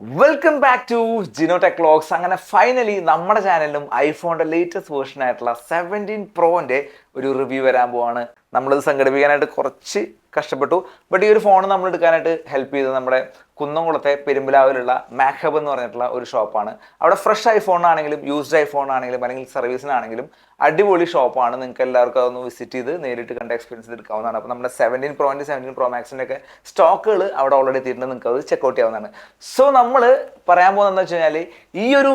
Welcome back to Jino tech vlogs അങ്ങനെ finally നമ്മുടെ ചാനലിലും ഐഫോണിന്റെ ലേറ്റസ്റ്റ് വേർഷൻ ആയിട്ടുള്ള സെവന്റീൻ പ്രോന്റെ ഒരു റിവ്യൂ വരാൻ പോവാണ്. നമ്മളിത് സംഘടിപ്പിക്കാനായിട്ട് കുറച്ച് കഷ്ടപ്പെട്ടു. ബട്ട് ഈ ഒരു ഫോൺ നമ്മൾ എടുക്കാനായിട്ട് ഹെൽപ്പ് ചെയ്തത് നമ്മുടെ കുന്നംകുളത്തെ പെരുമ്പലാവിലുള്ള മാക്ഹബ് എന്ന് പറഞ്ഞിട്ടുള്ള ഒരു ഷോപ്പാണ്. അവിടെ ഫ്രഷ് ഐഫോൺ ആണെങ്കിലും യൂസ്ഡ് ഐഫോൺ ആണെങ്കിലും അല്ലെങ്കിൽ സർവീസിനാണെങ്കിലും അടിപൊളി ഷോപ്പാണ്. നിങ്ങൾക്ക് എല്ലാവർക്കും അതൊന്ന് വിസിറ്റ് ചെയ്ത് നേരിട്ട് കണ്ട എക്സ്പീരിയൻസ് എടുക്കാവുന്നതാണ്. അപ്പോൾ നമ്മുടെ സെവന്റീൻ പ്രോന്റെ സെവന്റീൻ പ്രോ മാക്സിന്റെ ഒക്കെ സ്റ്റോക്കുകൾ അവിടെ ഓൾറെഡി എത്തിയിട്ടുണ്ട്. നിങ്ങൾക്ക് അത് ചെക്കൗട്ട് ചെയ്യാവുന്നതാണ്. സോ നമ്മൾ പറയാൻ പോകുന്നതെന്ന് വെച്ച് കഴിഞ്ഞാൽ ഈ ഒരു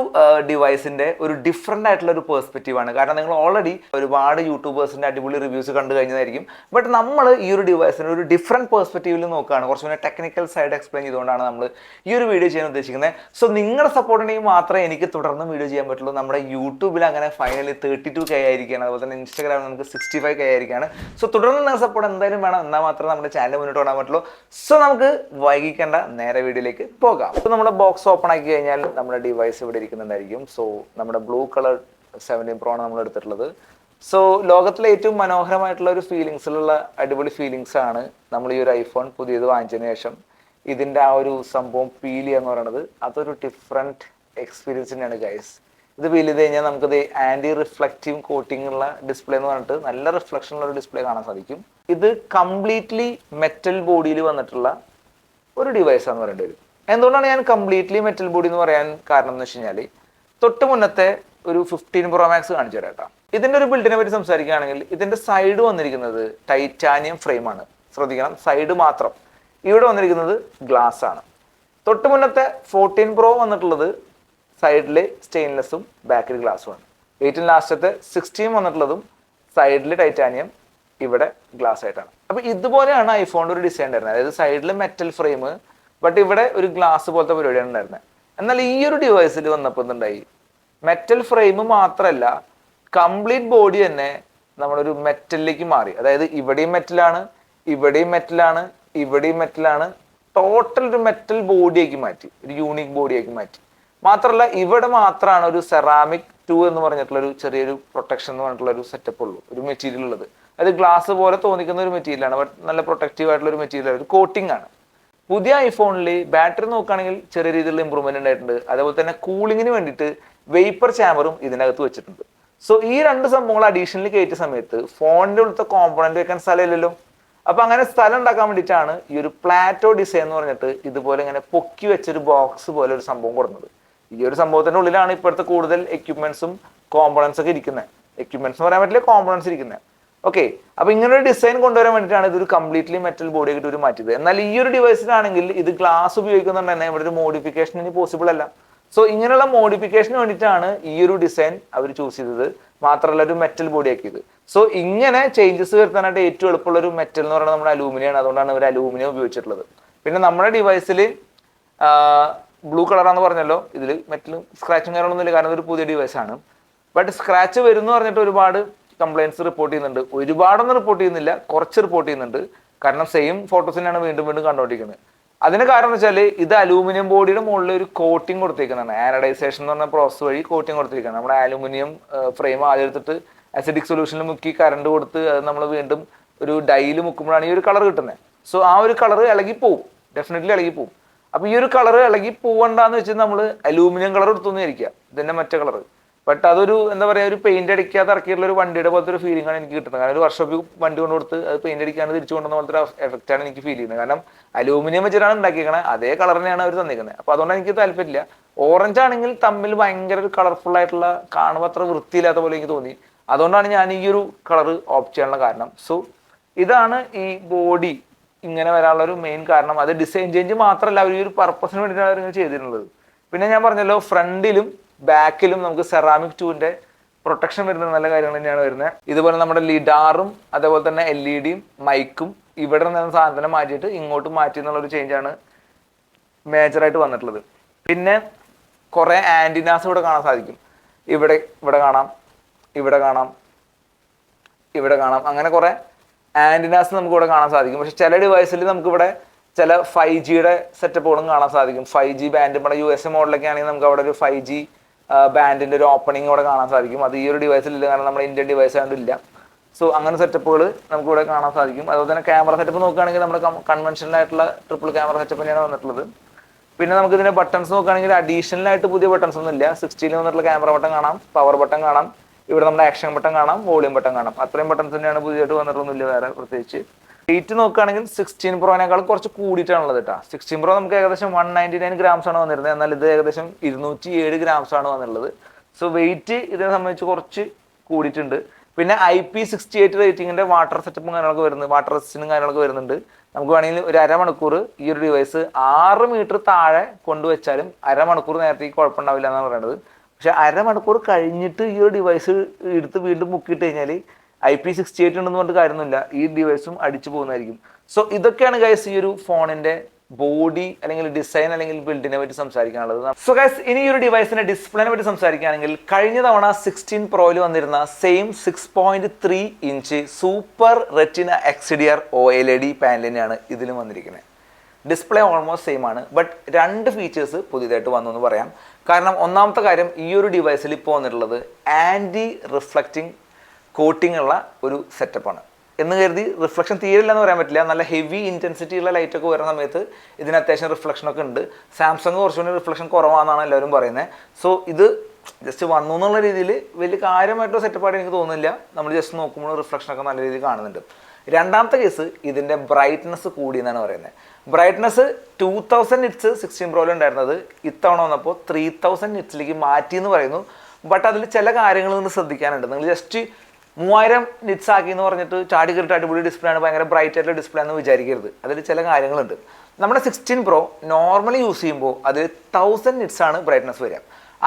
ഡിവൈസിന്റെ ഒരു ഡിഫറെന്റ് ആയിട്ടുള്ള ഒരു പെർസ്പെക്റ്റീവാണ് കാരണം നിങ്ങൾ ഓൾറെഡി ഒരുപാട് യൂട്യൂബേഴ്സിന്റെ അടിപൊളി റിവ്യൂസ് കണ്ടു കഴിഞ്ഞതായിരിക്കും. ബട്ട് നമ്മൾ ഈ ഒരു ഡിവൈസിന് ഒരു ഡിഫറെന്റ് പെർസ്പെക്റ്റീവിൽ നോക്കുകയാണ്. കുറച്ചുകൂടി ടെക്നിക്കൽ സൈഡ് എക്സ്പ്ലെയിൻ ചെയ്തുകൊണ്ടാണ് നമ്മൾ ഈ ഒരു വീഡിയോ ചെയ്യാൻ ഉദ്ദേശിക്കുന്നത്. സോ നിങ്ങളുടെ സപ്പോർട്ട് ഉണ്ടെങ്കിൽ മാത്രമേ എനിക്ക് തുടർന്ന് വീഡിയോ ചെയ്യാൻ പറ്റുള്ളൂ. നമ്മുടെ യൂട്യൂബിൽ അങ്ങനെ ഫൈനലി തേർട്ടി ടു കെ ആയിരിക്കുകയാണ്. അതുപോലെ തന്നെ ഇൻസ്റ്റാഗ്രാമിൽ നമുക്ക് സിക്സ്റ്റി ഫൈവ് കെ ആയിരിക്കുകയാണ്. സോ തുടർന്ന് നിങ്ങളുടെ സപ്പോർട്ട് എന്തായാലും വേണം. എന്നാൽ മാത്രമേ നമ്മുടെ ചാനൽ മുന്നോട്ട് കൊണ്ടാൻ പറ്റുള്ളൂ. സോ നമുക്ക് വൈകിക്കേണ്ട നേരെ വീഡിയോയിലേക്ക് പോകാം. അപ്പോൾ നമ്മുടെ ബോക്സ് ഓപ്പൺ ആക്കി കഴിഞ്ഞാൽ നമ്മുടെ ഡിവൈസ് ഇവിടെ ഇരിക്കുന്നുണ്ടായിരിക്കും സോ നമ്മുടെ ബ്ലൂ കളർ സെവന്റീൻ പ്രോ ആണ് നമ്മൾ എടുത്തിട്ടുള്ളത്. സോ ലോകത്തിലെ ഏറ്റവും മനോഹരമായിട്ടുള്ള ഒരു ഫീലിങ്സിലുള്ള അടിപൊളി ഫീലിങ്സ് ആണ് നമ്മൾ ഈ ഒരു ഐഫോൺ പുതിയത് വാങ്ങിച്ചതിന് ശേഷം ഇതിന്റെ ആ ഒരു സംഭവം ഫീൽ ചെയ്യുക എന്ന് പറയുന്നത് അതൊരു ഡിഫറെന്റ് എക്സ്പീരിയൻസ് തന്നെയാണ് ഗൈസ് ഇത് ഫീൽ ചെയ്ത് കഴിഞ്ഞാൽ നമുക്കത് ആന്റി റിഫ്ലക്റ്റീവ് കോട്ടിംഗ് ഉള്ള ഡിസ്പ്ലേ എന്ന് പറഞ്ഞിട്ട് നല്ല റിഫ്ലക്ഷൻ ഉള്ള ഒരു ഡിസ്പ്ലേ കാണാൻ സാധിക്കും. ഇത് കംപ്ലീറ്റ്ലി മെറ്റൽ ബോഡിയിൽ വന്നിട്ടുള്ള ഒരു ഡിവൈസ് ആണ് പറയേണ്ടി വരും. എന്തുകൊണ്ടാണ് ഞാൻ കംപ്ലീറ്റ്ലി മെറ്റൽ ബോഡി എന്ന് പറയാൻ കാരണം എന്ന് വെച്ച് കഴിഞ്ഞാൽ തൊട്ട് മുന്നത്തെ ഒരു ഫിഫ്റ്റീൻ പ്രോ മാക്സ് കാണിച്ചു തരാം കേട്ടോ. ഇതിന്റെ ഒരു ബിൽഡിനെ പറ്റി സംസാരിക്കുകയാണെങ്കിൽ ഇതിന്റെ സൈഡ് വന്നിരിക്കുന്നത് ടൈറ്റാനിയം ഫ്രെയിമാണ് ശ്രദ്ധിക്കണം സൈഡ് മാത്രം. ഇവിടെ വന്നിരിക്കുന്നത് ഗ്ലാസ് ആണ്. തൊട്ട് മുന്നത്തെ ഫോർട്ടീൻ പ്രോ വന്നിട്ടുള്ളത് സൈഡിൽ സ്റ്റെയിൻലെസ്സും ബാക്കിൽ ഗ്ലാസ്സുമാണ് ഏറ്റവും ലാസ്റ്റത്തെ സിക്സ്റ്റീൻ വന്നിട്ടുള്ളതും സൈഡിൽ ടൈറ്റാനിയം ഇവിടെ ഗ്ലാസ് ആയിട്ടാണ്. അപ്പോൾ ഇതുപോലെയാണ് ഐഫോണിന്റെ ഒരു ഡിസൈൻ ഉണ്ടായിരുന്നത്. അതായത് സൈഡിൽ മെറ്റൽ ഫ്രെയിം ബട്ട് ഇവിടെ ഒരു ഗ്ലാസ് പോലത്തെ പരിപാടിയാണ് ഉണ്ടായിരുന്നത്. എന്നാൽ ഈ ഒരു ഡിവൈസിൽ വന്നപ്പോൾ എന്തുണ്ടായി? മെറ്റൽ ഫ്രെയിം മാത്രമല്ല കംപ്ലീറ്റ് ബോഡി തന്നെ നമ്മളൊരു മെറ്റലിലേക്ക് മാറി. അതായത് ഇവിടെയും മെറ്റലാണ് ഇവിടെയും മെറ്റലാണ് ഇവിടെയും മെറ്റലാണ് ടോട്ടൽ ഒരു മെറ്റൽ ബോഡിയാക്കി മാറ്റി. ഒരു യൂണിക് ബോഡിയാക്കി മാറ്റി. മാത്രമല്ല ഇവിടെ മാത്രമാണ് ഒരു സെറാമിക് ടു എന്ന് പറഞ്ഞിട്ടുള്ള ഒരു ചെറിയൊരു പ്രൊട്ടക്ഷൻ എന്ന് പറഞ്ഞിട്ടുള്ള ഒരു സെറ്റപ്പ് ഉള്ളൂ. ഒരു മെറ്റീരിയൽ ഉള്ളത്. അത് ഗ്ലാസ് പോലെ തോന്നിക്കുന്ന ഒരു മെറ്റീരിയൽ ആണ്. ബട്ട് നല്ല പ്രൊട്ടക്റ്റീവ് ആയിട്ടുള്ള ഒരു മെറ്റീരിയൽ ഒരു കോട്ടിംഗ് ആണ്. പുതിയ ഐഫോണിൽ ബാറ്ററി നോക്കുകയാണെങ്കിൽ ചെറിയ രീതിയിലുള്ള ഇമ്പ്രൂവ്മെന്റ് ഉണ്ടായിട്ടുണ്ട്. അതേപോലെ തന്നെ കൂളിങ്ങിന് വേണ്ടിയിട്ട് വേപ്പർ ചാമറും ഇതിനകത്ത് വെച്ചിട്ടുണ്ട്. സോ ഈ രണ്ട് സംഭവങ്ങൾ അഡീഷണലി കയറ്റിയ സമയത്ത് ഫോണിന്റെ ഉള്ളത്തെ കോമ്പണന്റ് വെക്കാൻ സ്ഥലമില്ലല്ലോ. അപ്പൊ അങ്ങനെ സ്ഥലം ഉണ്ടാക്കാൻ വേണ്ടിയിട്ടാണ് ഈ ഒരു പ്ലാറ്റോ ഡിസൈൻ എന്ന് പറഞ്ഞിട്ട് ഇതുപോലെ ഇങ്ങനെ പൊക്കി വെച്ചൊരു ബോക്സ് പോലെ ഒരു സംഭവം കൊടുക്കുന്നത്. ഈ ഒരു സംഭവത്തിന്റെ ഉള്ളിലാണ് ഇപ്പോഴത്തെ കൂടുതൽ എക്യുപ്മെന്റ്സും കോമ്പണൻസ് ഒക്കെ ഇരിക്കുന്നത് എക്യുപ്മെന്റ്സ് എന്ന് പറയാൻ പറ്റില്ല കോമ്പണൻസ് ഇരിക്കുന്നത് ഓക്കെ അപ്പൊ ഇങ്ങനെ ഒരു ഡിസൈൻ കൊണ്ടുവരാൻ വേണ്ടിയിട്ടാണ് ഇതൊരു കംപ്ലീറ്റ്ലി മെറ്റൽ ബോഡി ആയിട്ട് ഒരു മാറ്റിയത്. എന്നാൽ ഈ ഒരു ഡിവൈസിലാണെങ്കിൽ ഇത് ഗ്ലാസ് ഉപയോഗിക്കുന്നുണ്ട് തന്നെ ഇവിടെ ഒരു മോഡിഫിക്കേഷൻ ഇനി പോസിബിൾ അല്ല. സോ ഇങ്ങനെയുള്ള മോഡിഫിക്കേഷന് വേണ്ടിയിട്ടാണ് ഈ ഒരു ഡിസൈൻ അവർ ചൂസ് ചെയ്തത്. മാത്രമല്ല ഒരു മെറ്റൽ ബോഡി ആക്കിയത്. സോ ഇങ്ങനെ ചേഞ്ചസ് വരുത്താനായിട്ട് ഏറ്റവും എളുപ്പമുള്ള ഒരു മെറ്റൽ എന്ന് പറയുന്നത് നമ്മുടെ അലൂമിനിയം ആണ്. അതുകൊണ്ടാണ് ഇവർ അലൂമിനിയം ഉപയോഗിച്ചിട്ടുള്ളത്. പിന്നെ നമ്മുടെ ഡിവൈസിൽ ബ്ലൂ കളറാന്ന് പറഞ്ഞല്ലോ. ഇതിൽ മെറ്റലും സ്ക്രാച്ചും കാര്യങ്ങളൊന്നും ഇല്ല. കാരണം ഇതൊരു പുതിയ ഡിവൈസ് ആണ്. ബട്ട് സ്ക്രാച്ച് വരുന്നു പറഞ്ഞിട്ട് ഒരുപാട് കംപ്ലയിൻസ് റിപ്പോർട്ട് ചെയ്യുന്നുണ്ട്. ഒരുപാടൊന്നും റിപ്പോർട്ട് ചെയ്യുന്നില്ല. കുറച്ച് റിപ്പോർട്ട് ചെയ്യുന്നുണ്ട്. കാരണം സെയിം ഫോട്ടോസിനാണ് വീണ്ടും വീണ്ടും കണ്ടുകൊണ്ടിരിക്കുന്നത് അതിന് കാരണം വെച്ചാൽ ഇത് അലൂമിനിയം ബോഡിയുടെ മുകളിൽ ഒരു കോട്ടിംഗ് കൊടുത്തിരിക്കുന്നതാണ് ആനഡൈസേഷൻ എന്ന് പറഞ്ഞ പ്രോസസ് വഴി കോട്ടിംഗ് കൊടുത്തിരിക്കുന്നത് നമ്മുടെ അലൂമിനിയം ഫ്രെയിം ആദ്യം എടുത്തിട്ട് അസിഡിക് സൊല്യൂഷനിൽ മുക്കി കറണ്ട് കൊടുത്ത് അത് നമ്മൾ വീണ്ടും ഒരു ഡൈയിൽ മുക്കുമ്പോഴാണ് ഈ ഒരു കളർ കിട്ടുന്നത് സോ ആ ഒരു കളർ ഇളകി പോവും. ഡെഫിനറ്റ്ലി ഇളകി പോവും. അപ്പോൾ ഈ ഒരു കളർ ഇളകി പോവണ്ടെന്ന് വെച്ചാൽ നമ്മൾ അലൂമിനിയം കളർ എടുത്തു ഇരിക്കുക ഇതിന്റെ മറ്റേ കളർ ബട്ട് അതൊരു എന്താ പറയാ ഒരു പെയിന്റ് അടിക്കാതെ ഇറക്കിയിട്ടുള്ള ഒരു വണ്ടിയുടെ പോലത്തെ ഒരു ഫീലിംഗ് ആണ് എനിക്ക് കിട്ടുന്നത്. കാരണം ഒരു വർഷോപ്പിൽ വണ്ടി കൊണ്ട് കൊടുത്ത് അത് പെയിന്റ് അടിക്കാണ്ട് തിരിച്ചു കൊണ്ടുവന്ന പോലത്തെ ഒരു എഫക്റ്റ് ആണ് എനിക്ക് ഫീൽ ചെയ്യുന്നത്. കാരണം അലൂമിനിയം വെച്ചിട്ടാണ് ഉണ്ടാക്കിയേക്കണത് അതേ കളർ തന്നെയാണ് അവർ തന്നിരിക്കുന്നത് അപ്പൊ അതുകൊണ്ട് എനിക്ക് താല്പര്യമില്ല. ഓറഞ്ച് ആണെങ്കിൽ തമ്മിൽ ഭയങ്കര ഒരു കളർഫുൾ ആയിട്ടുള്ള കാണുമ്പോൾ അത്ര വൃത്തിയില്ലാത്ത പോലെ എനിക്ക് തോന്നി. അതുകൊണ്ടാണ് ഞാൻ ഈ ഒരു കളർ ഓപ്റ്റ് ചെയ്യാനുള്ള കാരണം. സോ ഇതാണ് ഈ ബോഡി ഇങ്ങനെ വരാനുള്ള ഒരു മെയിൻ കാരണം. അത് ഡിസൈൻ ചേഞ്ച് മാത്രമല്ല അവർ ഈ ഒരു പർപ്പസിന് വേണ്ടിയിട്ടാണ് അവർ ചെയ്തിട്ടുള്ളത്. പിന്നെ ഞാൻ പറഞ്ഞല്ലോ ഫ്രണ്ടിലും ബാക്കിലും നമുക്ക് സെറാമിക് ടൂവിന്റെ പ്രൊട്ടക്ഷൻ വരുന്ന നല്ല കാര്യങ്ങൾ തന്നെയാണ് വരുന്നത്. ഇതുപോലെ നമ്മുടെ ലിഡാറും അതേപോലെ തന്നെ എൽ ഇ ഡിയും മൈക്കും ഇവിടെ നിന്ന് സാധനം മാറ്റിയിട്ട് ഇങ്ങോട്ട് മാറ്റി എന്നുള്ള ഒരു ചേഞ്ചാണ് മേജറായിട്ട് വന്നിട്ടുള്ളത്. പിന്നെ കുറേ ആന്റിനാസ് ഇവിടെ കാണാൻ സാധിക്കും. ഇവിടെ ഇവിടെ കാണാം ഇവിടെ കാണാം ഇവിടെ കാണാം. അങ്ങനെ കുറേ ആന്റിനാസ് നമുക്ക് ഇവിടെ കാണാൻ സാധിക്കും. പക്ഷെ ചില ഡിവൈസിൽ നമുക്ക് ഇവിടെ ചില ഫൈവ് ജിയുടെ സെറ്റപ്പുകളും കാണാൻ സാധിക്കും. ഫൈവ് ജി ബാൻഡ് നമ്മുടെ യു എസ് എ മോഡലൊക്കെ ആണെങ്കിൽ നമുക്ക് അവിടെ ഒരു ഫൈവ് ജി ബാൻഡിന്റെ ഒരു ഓപ്പണിംഗ് ഇവിടെ കാണാൻ സാധിക്കും. അത് ഈ ഒരു ഡിവൈസിൽ ഇല്ല കാരണം നമ്മുടെ ഇന്ത്യൻ ഡിവൈസ് ആയതുകൊണ്ട് ഇല്ല. സോ അങ്ങനെ സെറ്റപ്പുകൾ നമുക്ക് ഇവിടെ കാണാൻ സാധിക്കും. അതുപോലെ തന്നെ ക്യാമറ സെറ്റപ്പ് നോക്കുകയാണെങ്കിൽ നമ്മുടെ കൺവെൻഷനൽ ആയിട്ടുള്ള ട്രിപ്പിൾ ക്യാമറ സെറ്റപ്പ് തന്നെയാണ് വന്നിട്ടുള്ളത്. പിന്നെ നമുക്ക് ഇതിന്റെ ബട്ടൺസ് നോക്കുകയാണെങ്കിൽ അഡീഷണൽ ആയിട്ട് പുതിയ ബട്ടൺസ് ഒന്നും ഇല്ല. സിക്സ്റ്റീനിൽ വന്നിട്ടുള്ള ക്യാമറ ബട്ടൺ കാണാം പവർ ബട്ടൺ കാണാം ഇവിടെ നമ്മുടെ ആക്ഷൻ ബട്ടൺ കാണാം വോളിയം ബട്ടൺ കാണാം. അത്രയും ബട്ടൺസ് തന്നെയാണ് പുതിയതായിട്ട് വന്നിട്ടൊന്നുമില്ല വേറെ പ്രത്യേകിച്ച്. വെയിറ്റ് നോക്കുകയാണെങ്കിൽ സിക്സ്റ്റീൻ പ്രോനേക്കാളും കുറച്ച് കൂടിയിട്ടാണുള്ളത് കേട്ടോ സിക്സ്റ്റീൻ പ്രോ നമുക്ക് ഏകദേശം വൺ നയന്റി നയൻ ഗ്രാംസ് ആണ് വന്നിരുന്നത്. എന്നാൽ ഇത് ഏകദേശം ഇരുന്നൂറ്റി ഏഴ് ഗ്രാംസ് ആണ് വന്നിട്ടുള്ളത് സോ വെയിറ്റ് ഇതിനെ സംബന്ധിച്ച് കുറച്ച് കൂടിയിട്ടുണ്ട്. പിന്നെ ഐ പി സിക്സ്റ്റി എയ്റ്റ് റേറ്റിംഗിന്റെ വാട്ടർ സെറ്റപ്പും കാര്യങ്ങളൊക്കെ വരുന്നത് വാട്ടർ റെസിസ്റ്റും കാര്യങ്ങളൊക്കെ വരുന്നുണ്ട്. നമുക്ക് വേണമെങ്കിൽ ഒരു അരമണിക്കൂർ ഈ ഒരു ഡിവൈസ് ആറ് മീറ്റർ താഴെ കൊണ്ടുവച്ചാലും അരമണിക്കൂർ നേരത്തേക്ക് കുഴപ്പമുണ്ടാവില്ല എന്നാണ് പറയുന്നത് പക്ഷെ അരമണിക്കൂർ കഴിഞ്ഞിട്ട് ഈ ഒരു ഡിവൈസ് എടുത്ത് വീണ്ടും മുക്കിയിട്ട് കഴിഞ്ഞാൽ ഐ പി സിക്സ്റ്റി എയ്റ്റ് ഉണ്ടെന്ന് പറഞ്ഞിട്ട് കാര്യമൊന്നുമില്ല. ഈ ഡിവൈസും അടിച്ചു പോകുന്നതായിരിക്കും. സോ ഇതൊക്കെയാണ് ഗൈസ് ഈ ഒരു ഫോണിന്റെ ബോഡി അല്ലെങ്കിൽ ഡിസൈൻ അല്ലെങ്കിൽ ബിൽഡിനെ പറ്റി സംസാരിക്കാനുള്ളത്. സോ ഗൈസ് ഇനി ഒരു ഡിവൈസിന്റെ ഡിസ്പ്ലേനെ പറ്റി സംസാരിക്കുകയാണെങ്കിൽ കഴിഞ്ഞ തവണ സിക്സ്റ്റീൻ പ്രോയിൽ വന്നിരുന്ന same six point three inch super retina XDR O L E D panel തന്നെയാണ് ഇതിലും വന്നിരിക്കുന്നത്. ഡിസ്പ്ലേ ഓൾമോസ്റ്റ് സെയിം ആണ്. ബട്ട് രണ്ട് ഫീച്ചേഴ്സ് പുതിയതായിട്ട് വന്നു എന്ന് പറയാം. കാരണം ഒന്നാമത്തെ കാര്യം ഈ ഒരു ഡിവൈസിൽ ഇപ്പോൾ വന്നിട്ടുള്ളത് ആന്റി റിഫ്ലക്റ്റിംഗ് കോട്ടിംഗ് ഉള്ള ഒരു സെറ്റപ്പാണ് എന്ന് കരുതി റിഫ്ലക്ഷൻ തീരില്ല എന്ന് പറയാൻ പറ്റില്ല. നല്ല ഹെവി ഇന്റൻസിറ്റി ഉള്ള ലൈറ്റ് ഒക്കെ വരുന്ന സമയത്ത് ഇതിന് അത്യാവശ്യം റിഫ്ലക്ഷൻ ഒക്കെ ഉണ്ട്. സാംസങ് കുറച്ചുകൂടി റിഫ്ലക്ഷൻ കുറവാണെന്നാണ് എല്ലാവരും പറയുന്നത് സോ ഇത് ജസ്റ്റ് വന്നു എന്നുള്ള രീതിയിൽ വലിയ കാര്യമായിട്ടുള്ള സെറ്റപ്പായിട്ട് എനിക്ക് തോന്നുന്നില്ല. നമ്മൾ ജസ്റ്റ് നോക്കുമ്പോൾ റിഫ്ലക്ഷൻ ഒക്കെ നല്ല രീതിയിൽ കാണുന്നുണ്ട്. രണ്ടാമത്തെ കേസ് ഇതിന്റെ ബ്രൈറ്റ്നസ് കൂടി എന്നാണ് പറയുന്നത് brightness two thousand nits sixteen പ്രോയിൽ ഉണ്ടായിരുന്നത്. ഇത്തവണ വന്നപ്പോൾ ത്രീ തൗസൻഡ് നിറ്റ്സിലേക്ക് മാറ്റി എന്ന് പറയുന്നു. ബട്ട് അതിൽ ചില കാര്യങ്ങൾ നിങ്ങൾ ശ്രദ്ധിക്കാനുണ്ട്. നിങ്ങൾ ജസ്റ്റ് മൂവായിരം നിറ്റ്സ് ആക്കി എന്ന് പറഞ്ഞിട്ട് ചാടി കയറിട്ട് അടിപൊളി ഡിസ്പ്ലേ ആണ് ഭയങ്കര ബ്രൈറ്റ് ആയിട്ടുള്ള ഡിസ്പ്ലേ എന്ന് വിചാരിക്കരുത്. അതിൽ ചില കാര്യങ്ങളുണ്ട്. നമ്മുടെ സിക്സ്റ്റീൻ പ്രോ നോർമലി യൂസ് ചെയ്യുമ്പോൾ അതിൽ തൗസൻഡ് നിറ്റ്സ് ആണ് ബ്രൈറ്റ്നസ് വരിക.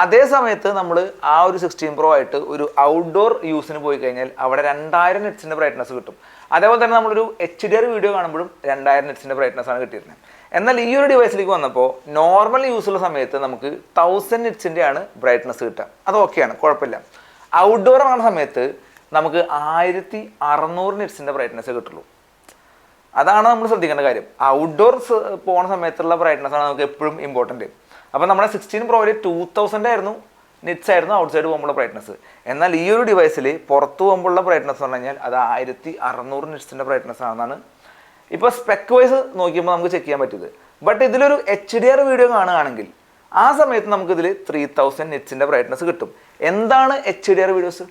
അതേ സമയത്ത് നമ്മൾ ആ ഒരു സിക്സ്റ്റീൻ പ്രോ ആയിട്ട് ഒരു ഔട്ട്ഡോർ യൂസിന് പോയി കഴിഞ്ഞാൽ അവിടെ രണ്ടായിരം നെറ്റ്സിന്റെ ബ്രൈറ്റ്നസ് കിട്ടും. അതേപോലെ തന്നെ നമ്മളൊരു എച്ച് ഡി ആർ വീഡിയോ കാണുമ്പോഴും രണ്ടായിരം നെറ്റ്സിന്റെ ബ്രൈറ്റ്നസ് ആണ് കിട്ടിയിരുന്നത് എന്നാൽ ഈ ഒരു ഡിവൈസിലേക്ക് വന്നപ്പോൾ നോർമൽ യൂസുള്ള സമയത്ത് നമുക്ക് തൗസൻഡ് നിറ്റ്സിന്റെ ആണ് ബ്രൈറ്റ്നസ് കിട്ടുക. അത് ഓക്കെയാണ് കുഴപ്പമില്ല. ഔട്ട്ഡോർ ആണ് സമയത്ത് നമുക്ക് ആയിരത്തി അറുന്നൂറ് നിറ്റ്സിന്റെ ബ്രൈറ്റ്നസ് കിട്ടുള്ളൂ. അതാണ് നമ്മൾ ശ്രദ്ധിക്കേണ്ട കാര്യം. ഔട്ട്ഡോർ പോകുന്ന സമയത്തുള്ള ബ്രൈറ്റ്നസ് ആണ് നമുക്ക് എപ്പോഴും ഇമ്പോർട്ടന്റ് അപ്പോൾ നമ്മുടെ സിക്സ്റ്റീൻ പ്രോയിൽ ടൂ തൗസൻഡ് ആയിരുന്നു നിറ്റ്സ് ആയിരുന്നു ഔട്ട് സൈഡ് പോകുമ്പോൾ ബ്രൈറ്റ്നസ് എന്നാൽ ഈ ഒരു ഡിവൈസിൽ പുറത്ത് പോകുമ്പോഴുള്ള ബ്രൈറ്റ്നസ് എന്ന് പറഞ്ഞു കഴിഞ്ഞാൽ അത് ആയിരത്തി അറുന്നൂറ് നിറ്റ്സിന്റെ ബ്രൈറ്റ്നസ് ആണെന്നാണ് ഇപ്പോൾ സ്പെക്ക് വൈസ് നോക്കിയപ്പോൾ നമുക്ക് ചെക്ക് ചെയ്യാൻ പറ്റിയത്. ബട്ട് ഇതിലൊരു എച്ച് ഡി ആർ വീഡിയോ കാണുകയാണെങ്കിൽ ആ സമയത്ത് നമുക്കിതിൽ ത്രീ തൗസൻഡ് നിറ്റ്സിന്റെ ബ്രൈറ്റ്നസ് കിട്ടും. എന്താണ് എച്ച് ഡി ആർ വീഡിയോസ്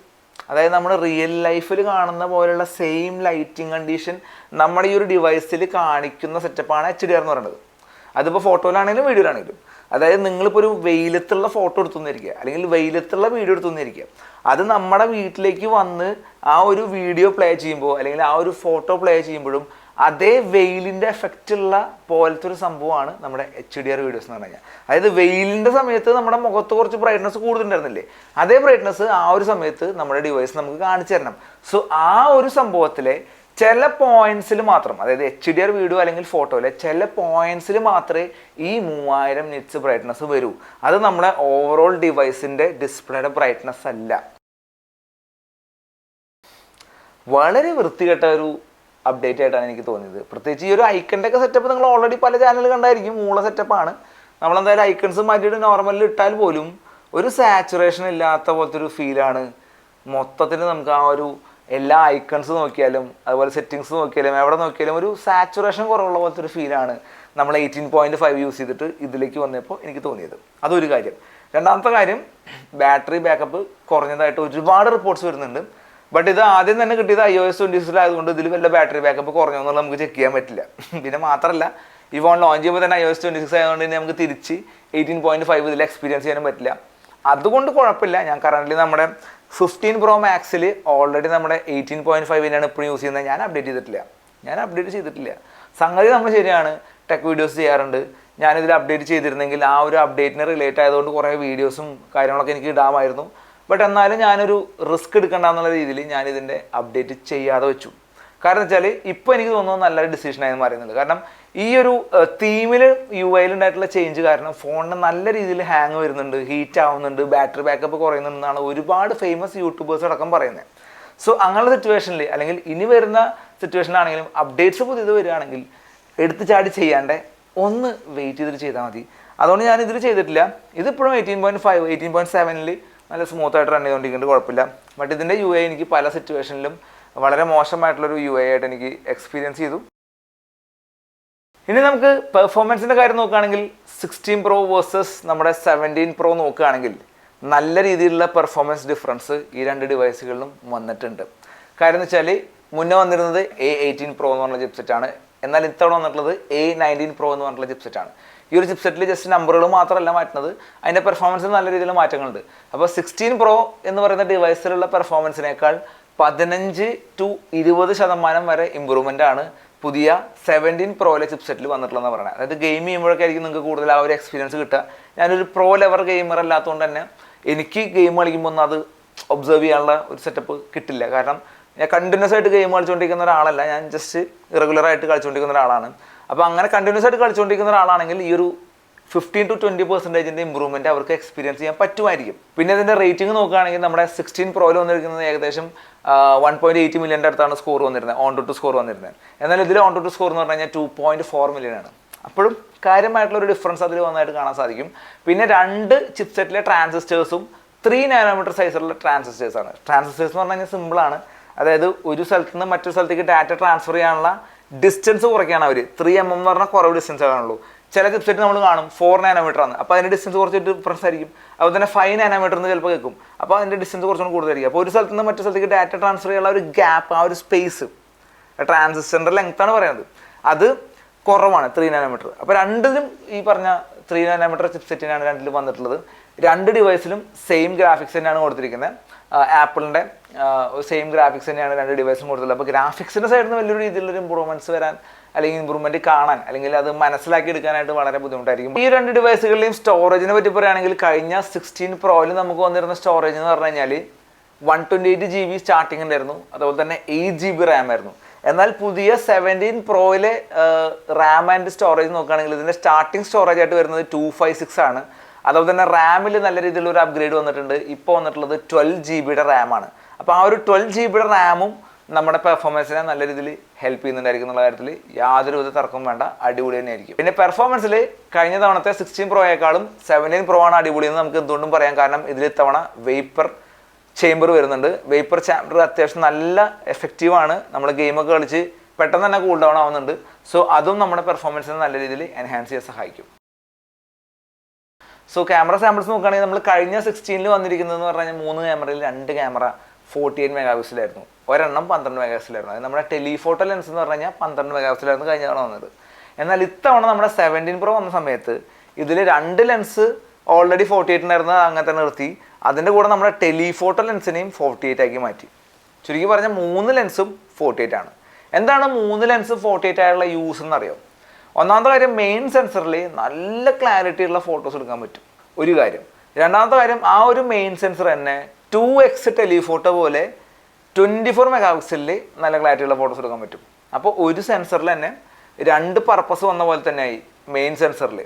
അതായത് നമ്മൾ റിയൽ ലൈഫിൽ കാണുന്ന പോലെയുള്ള സെയിം ലൈറ്റിംഗ് കണ്ടീഷൻ നമ്മുടെ ഈ ഒരു ഡിവൈസിൽ കാണിക്കുന്ന സെറ്റപ്പാണ് എച്ച് ഡി ആർ എന്ന് പറയുന്നത്. അതിപ്പോൾ ഫോട്ടോയിലാണെങ്കിലും വീഡിയോയിലാണെങ്കിലും. അതായത് നിങ്ങളിപ്പോൾ ഒരു വെയിലത്തുള്ള ഫോട്ടോ എടുത്തുനിന്നിരിക്കുക. അല്ലെങ്കിൽ വെയിലത്തുള്ള വീഡിയോ എടുത്തുനിന്നിരിക്കുക. അത് നമ്മുടെ വീട്ടിലേക്ക് വന്ന് ആ ഒരു വീഡിയോ പ്ലേ ചെയ്യുമ്പോൾ അല്ലെങ്കിൽ ആ ഒരു ഫോട്ടോ പ്ലേ ചെയ്യുമ്പോഴും അതേ വെയിലിന്റെ എഫക്റ്റ് ഉള്ള പോലത്തെ ഒരു സംഭവമാണ് നമ്മുടെ എച്ച് ഡി ആർ വീഡിയോസ് എന്ന് പറഞ്ഞു കഴിഞ്ഞാൽ. അതായത് വെയിലിന്റെ സമയത്ത് നമ്മുടെ മുഖത്ത് കുറച്ച് ബ്രൈറ്റ്നസ് കൂടുതലുണ്ടായിരുന്നില്ലേ? അതേ ബ്രൈറ്റ്നസ് ആ ഒരു സമയത്ത് നമ്മുടെ ഡിവൈസ് നമുക്ക് കാണിച്ചു തരണം. സോ ആ ഒരു സംഭവത്തിലെ ചില പോയിന്റ്സിൽ മാത്രം അതായത് എച്ച് ഡി ആർ വീഡിയോ അല്ലെങ്കിൽ ഫോട്ടോയിലെ ചില പോയിന്റ്സിൽ മാത്രമേ ഈ മൂവായിരം നിറ്റ്സ് ബ്രൈറ്റ്നസ് വരൂ. അത് നമ്മുടെ ഓവറോൾ ഡിവൈസിന്റെ ഡിസ്പ്ലേയുടെ ബ്രൈറ്റ്നസ് അല്ല. വളരെ വൃത്തികെട്ട ഒരു അപ്ഡേറ്റ് ആയിട്ടാണ് എനിക്ക് തോന്നിയത്. പ്രത്യേകിച്ച് ഈ ഒരു ഐക്കന്റെ ഒക്കെ സെറ്റപ്പ് നിങ്ങൾ ഓൾറെഡി പല ചാനൽ കണ്ടായിരിക്കും. മൂള സെറ്റപ്പാണ് നമ്മളെന്തായാലും ഐക്കൺസ് മാറ്റിയിട്ട് നോർമലിൽ ഇട്ടാൽ പോലും ഒരു സാച്ചുറേഷൻ ഇല്ലാത്ത പോലത്തെ ഒരു ഫീലാണ് മൊത്തത്തിൽ നമുക്ക് ആ ഒരു എല്ലാ ഐക്കൺസ് നോക്കിയാലും അതുപോലെ സെറ്റിങ്സ് നോക്കിയാലും എവിടെ നോക്കിയാലും ഒരു സാച്ചുറേഷൻ കുറവുള്ള പോലത്തെ ഒരു ഫീലാണ് നമ്മൾ എയ്റ്റീൻ പോയിന്റ് ഫൈവ് യൂസ് ചെയ്തിട്ട് ഇതിലേക്ക് വന്നപ്പോൾ എനിക്ക് തോന്നിയത്. അതൊരു കാര്യം. രണ്ടാമത്തെ കാര്യം ബാറ്ററി ബാക്കപ്പ് കുറഞ്ഞതായിട്ട് ഒരുപാട് റിപ്പോർട്ട്സ് വരുന്നുണ്ട്. ബട്ട് ഇത് ആദ്യം തന്നെ കിട്ടിയത് ഐ ഒ എസ് ട്വന്റി സിക്സിലായതുകൊണ്ട് ഇതിൽ വല്ല ബാറ്ററി ബാക്കപ്പ് കുറഞ്ഞോ എന്നുള്ളത് നമുക്ക് ചെക്ക് ചെയ്യാൻ പറ്റില്ല. പിന്നെ മാത്രമല്ല ഈ ഫോൺ ലോഞ്ച് ചെയ്യുമ്പോൾ തന്നെ I O S twenty six ആയതുകൊണ്ട് തന്നെ നമുക്ക് തിരിച്ച് എയ്റ്റീൻ പോയിന്റ് ഫൈവ് ഇതിൽ എക്സ്പീരിയൻസ് ചെയ്യാനും പറ്റില്ല. അതുകൊണ്ട് കുഴപ്പമില്ല. ഞാൻ കറന്റ് നമ്മുടെ ഫിഫ്റ്റീൻ പ്രോ മാക്സിൽ ഓൾറെഡി നമ്മുടെ എയ്റ്റീൻ പോയിന്റ് ഫൈവിനാണ് ഇപ്പോഴും യൂസ് ചെയ്യുന്നത്. ഞാൻ അപ്ഡേറ്റ് ചെയ്തിട്ടില്ല. ഞാൻ അപ്ഡേറ്റ് ചെയ്തിട്ടില്ല. സംഗതി നമ്മൾ ശരിയാണ്. ടെക് വീഡിയോസ് ചെയ്യാറുണ്ട്. ഞാനിതിൽ അപ്ഡേറ്റ് ചെയ്തിരുന്നെങ്കിൽ ആ ഒരു അപ്ഡേറ്റിന് റിലേറ്റ് ആയതുകൊണ്ട് കുറേ വീഡിയോസും കാര്യങ്ങളൊക്കെ എനിക്ക് ഇടാമായിരുന്നു. ബട്ട് എന്നാലും ഞാനൊരു റിസ്ക് എടുക്കണ്ട എന്നുള്ള രീതിയിൽ ഞാൻ ഇതിന്റെ അപ്ഡേറ്റ് ചെയ്യാതെ വെച്ചു. കാരണം വെച്ചാൽ ഇപ്പോൾ എനിക്ക് തോന്നുന്നത് നല്ലൊരു ഡിസിഷനായി പറയുന്നുണ്ട്. കാരണം ഈ ഒരു തീമിൽ യു ഐയിൽ ഉണ്ടായിട്ടുള്ള ചേഞ്ച് കാരണം ഫോണിന് നല്ല രീതിയിൽ ഹാങ് വരുന്നുണ്ട് ഹീറ്റ് ആവുന്നുണ്ട് ബാറ്ററി ബാക്കപ്പ് കുറയുന്നുണ്ടെന്നാണ് ഒരുപാട് ഫേമസ് യൂട്യൂബേഴ്സ് അടക്കം പറയുന്നത്. സോ അങ്ങനെ സിറ്റുവേഷനിൽ അല്ലെങ്കിൽ ഇനി വരുന്ന സിറ്റുവേഷനിലാണെങ്കിലും അപ്ഡേറ്റ്സ് പുതിയത് വരികയാണെങ്കിൽ എടുത്തു ചാടി ചെയ്യാണ്ട് ഒന്ന് വെയിറ്റ് ചെയ്തിട്ട് ചെയ്താൽ മതി. അതുകൊണ്ട് ഞാൻ ഇതിൽ ചെയ്തിട്ടില്ല. ഇതിപ്പോഴും eighteen point five eighteen point സെവനിൽ നല്ല സ്മൂത്തായിട്ട് റൺ ചെയ്തുകൊണ്ടിരിക്കുന്നുണ്ട് കുഴപ്പമില്ല. ബട്ട് ഇതിന്റെ യു ഐ എനിക്ക് പല സിറ്റുവേഷനിലും വളരെ മോശമായിട്ടുള്ളൊരു യു ഐ ആയിട്ട് എനിക്ക് എക്സ്പീരിയൻസ് ചെയ്തു. ഇനി നമുക്ക് പെർഫോമൻസിന്റെ കാര്യം നോക്കുകയാണെങ്കിൽ സിക്സ്റ്റീൻ പ്രോ വേഴ്സസ് നമ്മുടെ സെവന്റീൻ പ്രോ നോക്കുകയാണെങ്കിൽ നല്ല രീതിയിലുള്ള പെർഫോമൻസ് ഡിഫറൻസ് ഈ രണ്ട് ഡിവൈസുകളിലും വന്നിട്ടുണ്ട്. കാര്യം എന്ന് വെച്ചാൽ മുന്നേ വന്നിരുന്നത് എ എയ്റ്റീൻ പ്രോ എന്ന് പറഞ്ഞ ചിപ്സെറ്റാണ് എന്നാൽ ഇത്തവണ വന്നിട്ടുള്ളത് എ നയന്റീൻ പ്രോ എന്ന് പറഞ്ഞിട്ടുള്ള ചിപ്സെറ്റാണ് ഈ ഒരു ചിപ്സെറ്റിൽ ജസ്റ്റ് നമ്പറുകൾ മാത്രമല്ല മാറ്റുന്നത്. അതിന്റെ പെർഫോമൻസിൽ നല്ല രീതിയിൽ മാറ്റങ്ങളുണ്ട്. അപ്പോൾ സിക്സ്റ്റീൻ പ്രോ എന്ന് പറയുന്ന ഡിവൈസിലുള്ള പെർഫോമൻസിനേക്കാൾ പതിനഞ്ച് ടു ഇരുപത് ശതമാനം വരെ ഇമ്പ്രൂവ്മെന്റ് ആണ് പുതിയ സെവന്റീൻ പ്രോയിലെ ചിപ്സെറ്റിൽ വന്നിട്ടുള്ളതെന്ന് പറയുന്നത് അതായത് ഗെയിം ചെയ്യുമ്പോഴൊക്കെയായിരിക്കും നിങ്ങൾക്ക് കൂടുതൽ ആ ഒരു എക്സ്പീരിയൻസ് കിട്ടുക. ഞാനൊരു പ്രോ ലെവർ ഗെയിമർ അല്ലാത്തതുകൊണ്ട് തന്നെ എനിക്ക് ഗെയിം കളിക്കുമ്പോൾ അത് ഒബ്സർവ് ചെയ്യാനുള്ള ഒരു സെറ്റപ്പ് കിട്ടില്ല. കാരണം ഞാൻ കണ്ടിന്യൂസ് ആയിട്ട് ഗെയിം കളിച്ചുകൊണ്ടിരിക്കുന്ന ഒരാളല്ല. ഞാൻ ജസ്റ്റ് റെഗുലറായിട്ട് കളിച്ചുകൊണ്ടിരിക്കുന്ന ഒരാളാണ്. അപ്പോൾ അങ്ങനെ കണ്ടിന്യൂസ് ആയിട്ട് കളിച്ചുകൊണ്ടിരിക്കുന്ന ഒരാളാണെങ്കിൽ ഈ ഒരു ഫിഫ്റ്റീൻ ടു ട്വന്റി പെർസെന്റേജിന്റെ ഇമ്പ്രൂവ്മെന്റ് അവർക്ക് എക്സ്പീരിയൻസ് ചെയ്യാൻ പറ്റുമായിരിക്കും. പിന്നെ ഇതിന്റെ റേറ്റിംഗ് നോക്കുകയാണെങ്കിൽ നമ്മുടെ സിക്സ്റ്റീൻ പ്രോയിൽ വന്നിരിക്കുന്നത് ഏകദേശം വൺ പോയിന്റ് എയ്റ്റ് മില്യന്റെ അടുത്താണ് സ്കോർ വന്നിരുന്നത് ഓൺ ടു ടു സ്കോർ വന്നിരുന്നത്. എന്നാൽ ഇതിൽ ഓൺ ടു ടു സ്കോർ എന്ന് പറഞ്ഞു കഴിഞ്ഞാൽ ടു പോയിന്റ് ഫോർ മില്യൺ ആണ്. അപ്പോഴും കാര്യമായിട്ടുള്ള ഒരു ഡിഫറൻസ് അതിൽ വന്നായിട്ട് കാണാൻ സാധിക്കും. പിന്നെ രണ്ട് ചിപ്സെറ്റിലെ ട്രാൻസിസ്റ്റേഴ്സും ത്രീ നാനോമീറ്റർ സൈസിലുള്ള ട്രാൻസിസ്റ്റേഴ്സാണ് ട്രാൻസിസ്റ്റേഴ്സ് എന്ന് പറഞ്ഞു കഴിഞ്ഞാൽ സിമ്പിളാണ് അതായത് ഒരു സ്ഥലത്ത് നിന്ന് മറ്റൊരു സ്ഥലത്തേക്ക് ഡാറ്റ ട്രാൻസ്ഫർ ചെയ്യാനുള്ള ഡിസ്റ്റൻസ് കുറയ്ക്കുകയാണ് അവർ ത്രീ എം എം എന്ന് പറഞ്ഞാൽ കുറവ് ഡിസ്റ്റൻസ് ആണുള്ളൂ. ചില ചിപ്സെറ്റ് നമ്മൾ കാണും ഫോർ നാനോമീറ്റർ ആണ്. അപ്പോൾ അതിന്റെ ഡിസ്റ്റൻസ് കുറച്ചിട്ട് ഡിഫറൻസ് ആയിരിക്കും അപ്പോൾ തന്നെ ഫൈവ് നാനോമീറ്റർ എന്ന് ചിലപ്പോൾ കേൾക്കും. അപ്പോൾ അതിന്റെ ഡിസ്റ്റൻസ് കുറച്ചുകൂടി കൂടുതലായിരിക്കും. അപ്പോൾ ഒരു സ്ഥലത്ത് നിന്ന് മറ്റു സ്ഥലത്തേക്ക് ഡാറ്റ ട്രാൻസ്ഫർ ചെയ്യാനുള്ള ഒരു ഗ്യാപ്പ് ആ ഒരു സ്പേസ് ട്രാൻസിസ്റ്ററിന്റെ ആണ് പറയുന്നത്. അത് കുറവാണ് ത്രീ നാനോമീറ്റർ അപ്പോൾ രണ്ടിലും ഈ പറഞ്ഞ ത്രീ നാനോമീറ്റർ ചിപ്സെറ്റിനാണ് രണ്ടിലും വന്നിട്ടുള്ളത്. രണ്ട് ഡിവൈസിലും സെയിം ഗ്രാഫിക്സ് തന്നെയാണ് കൊടുത്തിരിക്കുന്നത്. ആപ്പിളിന്റെ സെയിം ഗ്രാഫിക്സ് തന്നെയാണ് രണ്ട് ഡിവൈസും കൊടുത്തിട്ടുള്ളത്. അപ്പോൾ ഗ്രാഫിക്സിന്റെ സൈഡിൽ നിന്ന് വലിയൊരു രീതിയിലൊരു ഇമ്പ്രൂവ്മെന്റ്സ് വരാൻ അല്ലെങ്കിൽ ഇമ്പ്രൂവ്മെന്റ് കാണാൻ അല്ലെങ്കിൽ അത് മനസ്സിലാക്കി എടുക്കാനായിട്ട് വളരെ ബുദ്ധിമുട്ടായിരിക്കും. ഈ രണ്ട് ഡിവൈസുകളുടെയും സ്റ്റോറേജിനെ പറ്റി പറയുകയാണെങ്കിൽ കഴിഞ്ഞ സിക്സ്റ്റീൻ പ്രോയിൽ നമുക്ക് വന്നിരുന്ന സ്റ്റോറേജ് എന്ന് പറഞ്ഞു കഴിഞ്ഞാൽ one twenty eight G B starting ഉണ്ടായിരുന്നു. അതുപോലെ തന്നെ എയ്റ്റ് ജി ബി റാം ആയിരുന്നു. എന്നാൽ പുതിയ സെവന്റീൻ പ്രോയിലെ റാം ആൻഡ് സ്റ്റോറേജ് നോക്കുകയാണെങ്കിൽ ഇതിന്റെ സ്റ്റാർട്ടിംഗ് സ്റ്റോറേജ് ആയിട്ട് വരുന്നത് ടു ഫൈവ് സിക്സ് ആണ്. അതുപോലെ തന്നെ റാമിൽ നല്ല രീതിയിലുള്ള ഒരു അപ്ഗ്രേഡ് വന്നിട്ടുണ്ട്. ഇപ്പോൾ വന്നിട്ടുള്ളത് ട്വൽവ് ജി ബിയുടെ റാമാണ് അപ്പോൾ ആ ഒരു ട്വൽവ് ജി ബിയുടെ റാമും നമ്മുടെ പെർഫോമൻസിനെ നല്ല രീതിയിൽ ഹെൽപ്പ് ചെയ്യുന്നുണ്ടായിരിക്കും എന്നുള്ള കാര്യത്തിൽ യാതൊരു വിധ തർക്കവും വേണ്ട. അടിപൊളി തന്നെയായിരിക്കും. പിന്നെ പെർഫോമൻസിൽ കഴിഞ്ഞ തവണത്തെ സിക്സ്റ്റീൻ പ്രോയേക്കാളും സെവന്റീൻ പ്രോ ആണ് അടിപൊളി എന്ന് നമുക്ക് എന്തുകൊണ്ടും പറയാം. കാരണം ഇതിൽ ഇത്തവണ വേപ്പർ ചേംബർ വരുന്നുണ്ട്. വേപ്പർ ചാമ്പർ അത്യാവശ്യം നല്ല എഫക്റ്റീവ് ആണ്. നമ്മൾ ഗെയിമൊക്കെ കളിച്ച് പെട്ടെന്ന് തന്നെ കൂൾ ഡൗൺ ആവുന്നുണ്ട്. സോ അതും നമ്മുടെ പെർഫോമൻസിനെ നല്ല രീതിയിൽ എൻഹാൻസ് ചെയ്യാൻ സഹായിക്കും. സോ ക്യാമറ സാമ്പിൾസ് നോക്കുകയാണെങ്കിൽ നമ്മൾ കഴിഞ്ഞ സിക്സ്റ്റീനിൽ വന്നിരിക്കുന്നത് എന്ന് പറഞ്ഞാൽ മൂന്ന് ക്യാമറയിൽ രണ്ട് ക്യാമറ ഫോർട്ടി എയ്റ്റ് മെഗാ പിക്സലായിരുന്നു ഒരെണ്ണം പന്ത്രണ്ട് മെഗാ പിക്സലായിരുന്നു അത് നമ്മുടെ ടെലിഫോട്ടോ ലെൻസ് എന്ന് പറഞ്ഞു കഴിഞ്ഞാൽ പന്ത്രണ്ട് മെഗാ പിക്സലായിരുന്നു കഴിഞ്ഞ തവണ വന്നത്. എന്നാൽ ഇത്തവണ നമ്മുടെ സെവന്റീൻ പ്രോ വന്ന സമയത്ത് ഇതിൽ രണ്ട് ലെൻസ് ഓൾറെഡി ഫോർട്ടി എയ്റ്റ് ഉണ്ടായിരുന്നത് അങ്ങനെ തന്നെ നിർത്തി. അതിന്റെ കൂടെ നമ്മുടെ ടെലിഫോട്ടോ ലെൻസിനെയും ഫോർട്ടി എയ്റ്റ് ആക്കി മാറ്റി. ചുരുക്കി പറഞ്ഞാൽ മൂന്ന് ലെൻസും ഫോർട്ടി എയ്റ്റ് ആണ്. എന്താണ് മൂന്ന് ലെൻസ് ഫോർട്ടി എയ്റ്റ് ആയുള്ള യൂസ് എന്നറിയോ? ഒന്നാമത്തെ കാര്യം മെയിൻ സെൻസറിൽ നല്ല ക്ലാരിറ്റി ഉള്ള ഫോട്ടോസ് എടുക്കാൻ പറ്റും. ഒരു കാര്യം. രണ്ടാമത്തെ കാര്യം ആ ഒരു മെയിൻ സെൻസർ തന്നെ ടു എക്സ് ടെലിഫോട്ടോ പോലെ ട്വന്റി ഫോർ മെഗാ പിക്സലിൽ നല്ല ക്ലാരിറ്റി ഉള്ള ഫോട്ടോസ് എടുക്കാൻ പറ്റും. അപ്പോൾ ഒരു സെൻസറിൽ തന്നെ രണ്ട് പർപ്പസ് വന്ന പോലെ തന്നെയായി മെയിൻ സെൻസറിൽ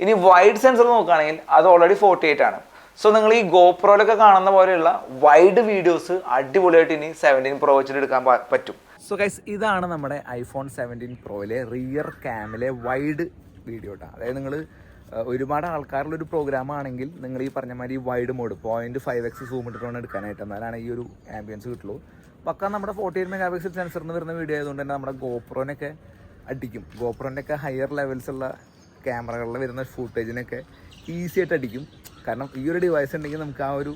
ഇനി വൈഡ് സെൻസർ നോക്കുകയാണെങ്കിൽ അത് ഓൾറെഡി ഫോർട്ടി എയ്റ്റ് ആണ്. സോ നിങ്ങൾ ഈ ഗോപ്രോയിലൊക്കെ കാണുന്ന പോലെയുള്ള വൈഡ് വീഡിയോസ് അടിപൊളിയായിട്ട് ഇനി സെവന്റീൻ പ്രോ വെച്ചിട്ട് എടുക്കാൻ പറ്റും. സോ ഗൈസ് ഇതാണ് നമ്മുടെ ഐഫോൺ സെവന്റീൻ പ്രോയിലെ റിയർ ക്യാമിലെ വൈഡ് വീഡിയോ കേട്ടോ അതായത് നിങ്ങൾ ഒരുപാട് ആൾക്കാരുള്ള ഒരു പ്രോഗ്രാം ആണെങ്കിൽ നിങ്ങൾ ഈ പറഞ്ഞ മാതിരി wide mode point five X zoom ഇട്ടിട്ടാണ് എടുക്കാനായിട്ട്. എന്നാലാണ് ഈ ഒരു ആംബിയൻസ് കിട്ടുള്ളൂ. പക്ക നമ്മുടെ ഫോർട്ടി എയ്റ്റ് മെഗാ പിക്സൽ സെൻസറിന് വരുന്ന വീഡിയോ ആയതുകൊണ്ട് തന്നെ നമ്മുടെ ഗോപ്രോനൊക്കെ അടിക്കും. ഗോപ്രോന്റെ ഒക്കെ ഹയർ ലെവൽസ് ഉള്ള ക്യാമറകളിൽ വരുന്ന ഫുട്ടേജിനൊക്കെ ഈസി ആയിട്ട് അടിക്കും. കാരണം ഈ ഒരു ഡിവൈസ് ഉണ്ടെങ്കിൽ നമുക്ക് ആ ഒരു